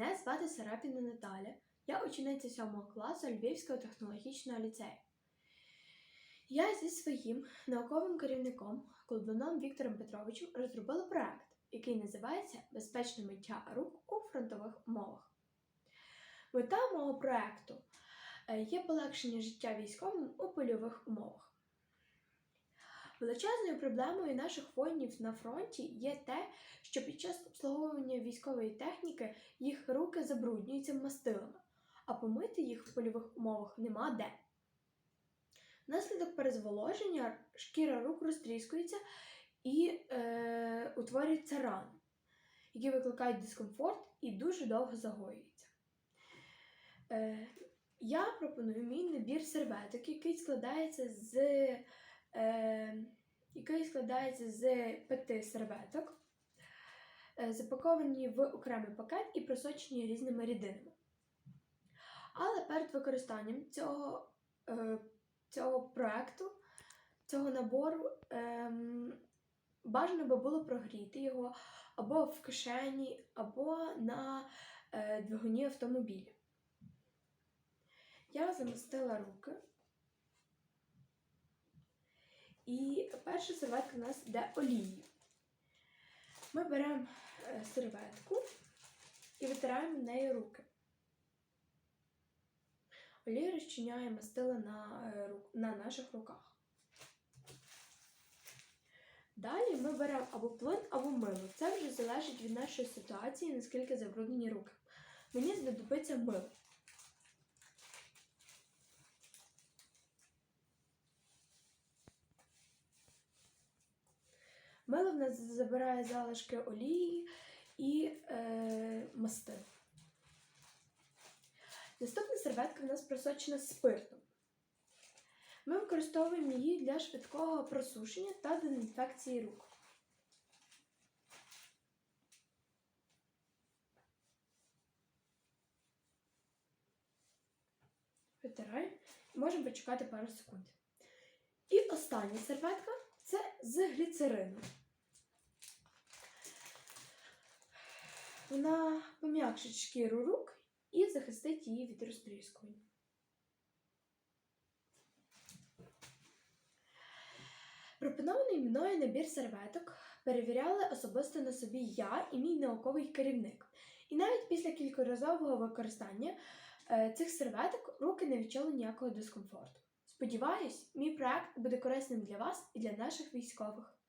Мене звати Сарапіна Наталя. Я учениця 7 класу Львівського технологічного ліцею. Я зі своїм науковим керівником Колдуном Віктором Петровичем розробила проект, який називається Безпечне миття рук у фронтових умовах. Мета мого проекту е, є полегшення життя військовим у польових умовах. Величезною проблемою наших воїнів на фронті є те, що під час обслуговування військової техніки їх руки забруднюються мастилами, а помити їх в польових умовах нема де. Внаслідок перезволоження шкіра рук розтріскується і е, утворюються рани, які викликають дискомфорт і дуже довго загоюються. Е, я пропоную мій набір серветок, який складається з е, який складається з п'яти серветок, запаковані в окремий пакет і просочені різними рідинами. Але перед використанням цього, е, цього проекту, цього набору, ем, бажано би було прогріти його або в кишені, або на е, двигуні автомобіля. Я замостила руки. І перша серветка у нас йде олією. Ми беремо е, серветку і витираємо нею руки. Олію розчиняє мастила на, е, на наших руках. Далі ми беремо або плин, або мило. Це вже залежить від нашої ситуації, наскільки забруднені руки. Мені знадобиться мило. Мило в нас забирає залишки олії і е, мастил. Наступна серветка в нас просочена спиртом. Ми використовуємо її для швидкого просушення та дезінфекції рук. Витираємо і можемо почекати пару секунд. І остання серветка це з гліцерину. Вона пом'якшить шкіру рук і захистить її від розтріскування. Пропонований мною набір серветок перевіряли особисто на собі я і мій науковий керівник. І навіть після кількоразового використання е, цих серветок руки не відчули ніякого дискомфорту. Сподіваюсь, мій проект буде корисним для вас і для наших військових.